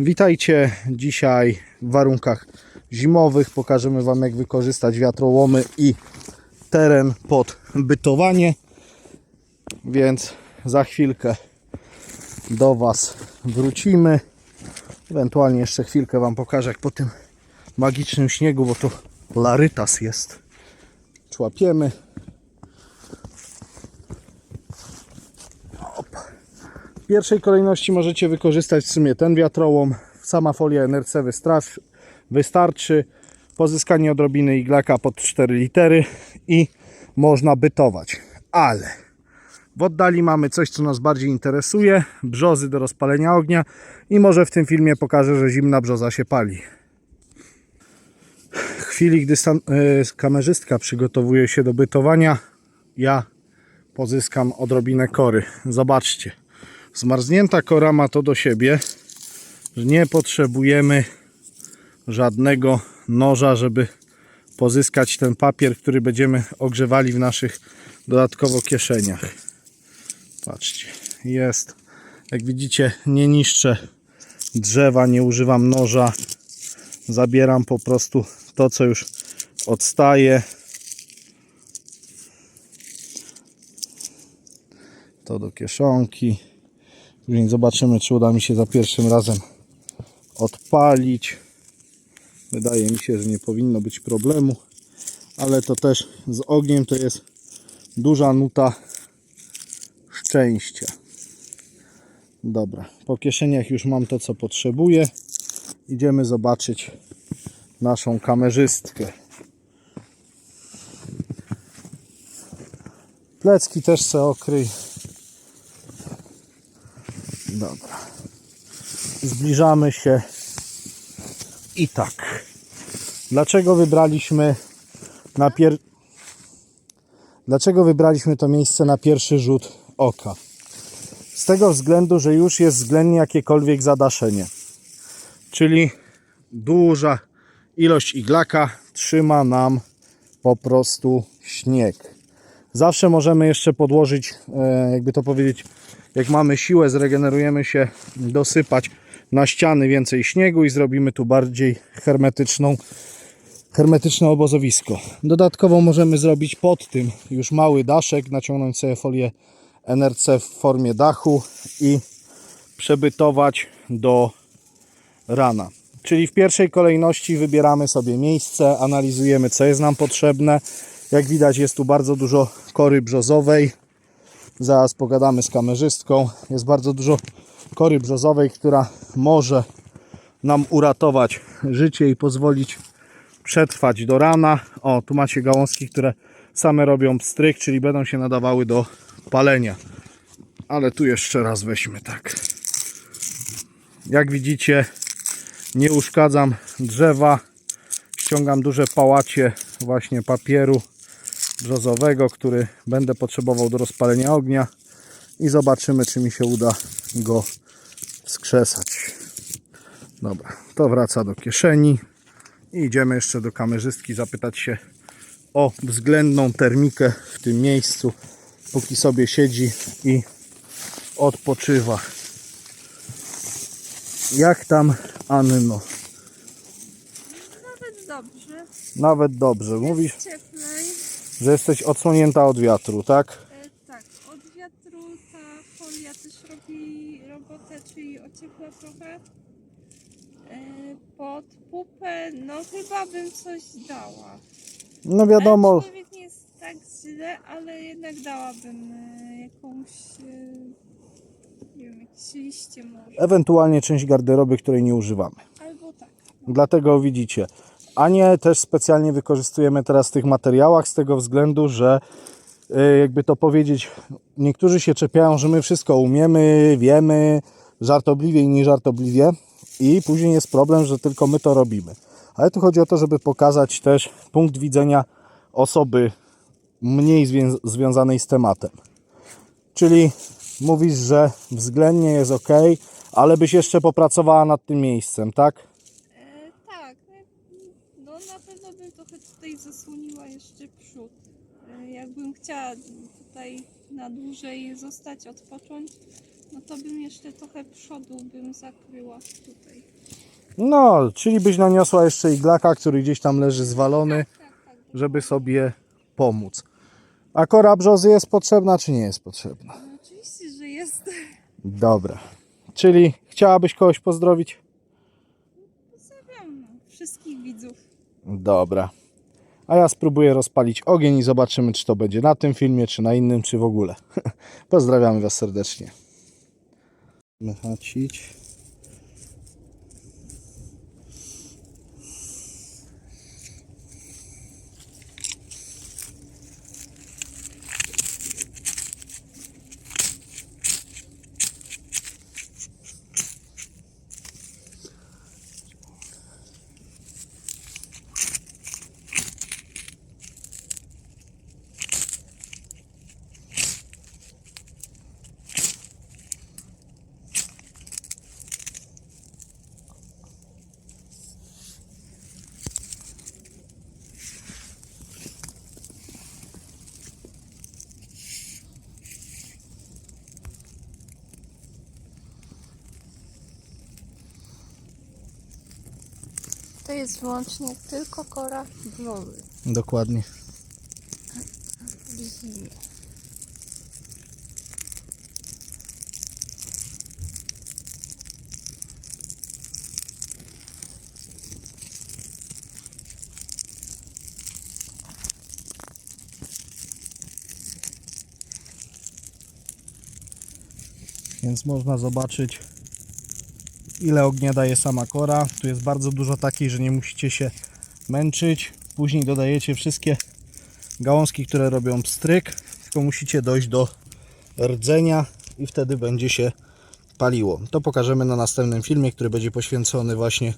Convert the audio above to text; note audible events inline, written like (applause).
Witajcie dzisiaj w warunkach zimowych. Pokażemy Wam jak wykorzystać wiatrołomy i teren pod bytowanie. Więc za chwilkę do Was wrócimy. Ewentualnie jeszcze chwilkę Wam pokażę jak po tym magicznym śniegu, bo to larytas jest. Człapiemy. Pierwszej kolejności możecie wykorzystać w sumie ten wiatrołom. Sama folia NRC wystarczy. Pozyskanie odrobiny iglaka pod 4 litery i można bytować. Ale w oddali mamy coś, co nas bardziej interesuje. Brzozy do rozpalenia ognia i może w tym filmie pokażę, że zimna brzoza się pali. W chwili, gdy stan- e, kamerzystka przygotowuje się do bytowania, ja pozyskam odrobinę kory. Zobaczcie. Zmarznięta kora ma to do siebie, że nie potrzebujemy żadnego noża, żeby pozyskać ten papier, który będziemy ogrzewali w naszych dodatkowo kieszeniach. Patrzcie, jest. Jak widzicie, nie niszczę drzewa, nie używam noża. Zabieram po prostu to, co już odstaje. To do kieszonki. Później zobaczymy, czy uda mi się za pierwszym razem odpalić. Wydaje mi się, że nie powinno być problemu, ale to też z ogniem to jest duża nuta szczęścia. Dobra, po kieszeniach już mam to, co potrzebuję. Idziemy zobaczyć naszą kamerzystkę. Plecki też se okryj. Dobra. Zbliżamy się. I tak. Dlaczego wybraliśmy na pier... Dlaczego wybraliśmy to miejsce na pierwszy rzut oka? Z tego względu, że już jest względnie jakiekolwiek zadaszenie. Czyli duża ilość iglaka trzyma nam po prostu śnieg. Zawsze możemy jeszcze podłożyć, e, jakby to powiedzieć, jak mamy siłę, zregenerujemy się, dosypać na ściany więcej śniegu i zrobimy tu bardziej hermetyczną, hermetyczne obozowisko. Dodatkowo możemy zrobić pod tym już mały daszek, naciągnąć sobie folię NRC w formie dachu i przebytować do rana. Czyli w pierwszej kolejności wybieramy sobie miejsce, analizujemy co jest nam potrzebne. Jak widać jest tu bardzo dużo kory brzozowej. Zaraz pogadamy z kamerzystką. Jest bardzo dużo kory brzozowej, która może nam uratować życie i pozwolić przetrwać do rana. O, tu macie gałązki, które same robią pstryk, czyli będą się nadawały do palenia. Ale tu jeszcze raz weźmy tak. Jak widzicie, nie uszkadzam drzewa. Ściągam duże pałacie właśnie papieru brzozowego, który będę potrzebował do rozpalenia ognia i zobaczymy, czy mi się uda go skrzesać. Dobra, to wraca do kieszeni i idziemy jeszcze do kamerzystki zapytać się o względną termikę w tym miejscu, póki sobie siedzi i odpoczywa. Jak tam Anno? Nawet dobrze. Nawet dobrze. Mówisz, Cieplej. Że jesteś odsłonięta od wiatru, tak? E, tak, od wiatru ta folia też robi robotę, czyli ociepla trochę. E, pod pupę, no chyba bym coś dała. No wiadomo, Aczkolwiek nie jest tak źle, ale jednak dałabym e, jakąś, e, nie wiem, jakieś liście może. ewentualnie część garderoby, której nie używamy. Albo tak. Dlatego widzicie, a nie też specjalnie wykorzystujemy teraz w tych materiałach z tego względu, że y, jakby to powiedzieć, niektórzy się czepiają, że my wszystko umiemy, wiemy, żartobliwie i nieżartobliwie i później jest problem, że tylko my to robimy. Ale tu chodzi o to, żeby pokazać też punkt widzenia osoby mniej związanej z tematem. Czyli mówisz, że względnie jest ok, ale byś jeszcze popracowała nad tym miejscem, tak? E, tak, no na pewno bym trochę tutaj zasłoniła jeszcze przód. E, jakbym chciała tutaj na dłużej zostać, odpocząć, no to bym jeszcze trochę przodu bym zakryła tutaj. No, czyli byś naniosła jeszcze iglaka, który gdzieś tam leży zwalony, Tak, tak. żeby sobie pomóc. A kora brzozy jest potrzebna, czy nie jest potrzebna? No oczywiście, że jest. Dobra. Czyli chciałabyś kogoś pozdrowić? Pozdrawiam wszystkich widzów. Dobra. A ja spróbuję rozpalić ogień i zobaczymy, czy to będzie na tym filmie, czy na innym, czy w ogóle. (laughs) Pozdrawiamy Was serdecznie. Mechacić. To jest wyłącznie tylko kora brzozy Dokładnie. Więc można zobaczyć ile ognia daje sama kora. Tu jest bardzo dużo takiej, że nie musicie się męczyć. Później dodajecie wszystkie gałązki, które robią pstryk, tylko musicie dojść do rdzenia i wtedy będzie się paliło. To pokażemy na następnym filmie, który będzie poświęcony właśnie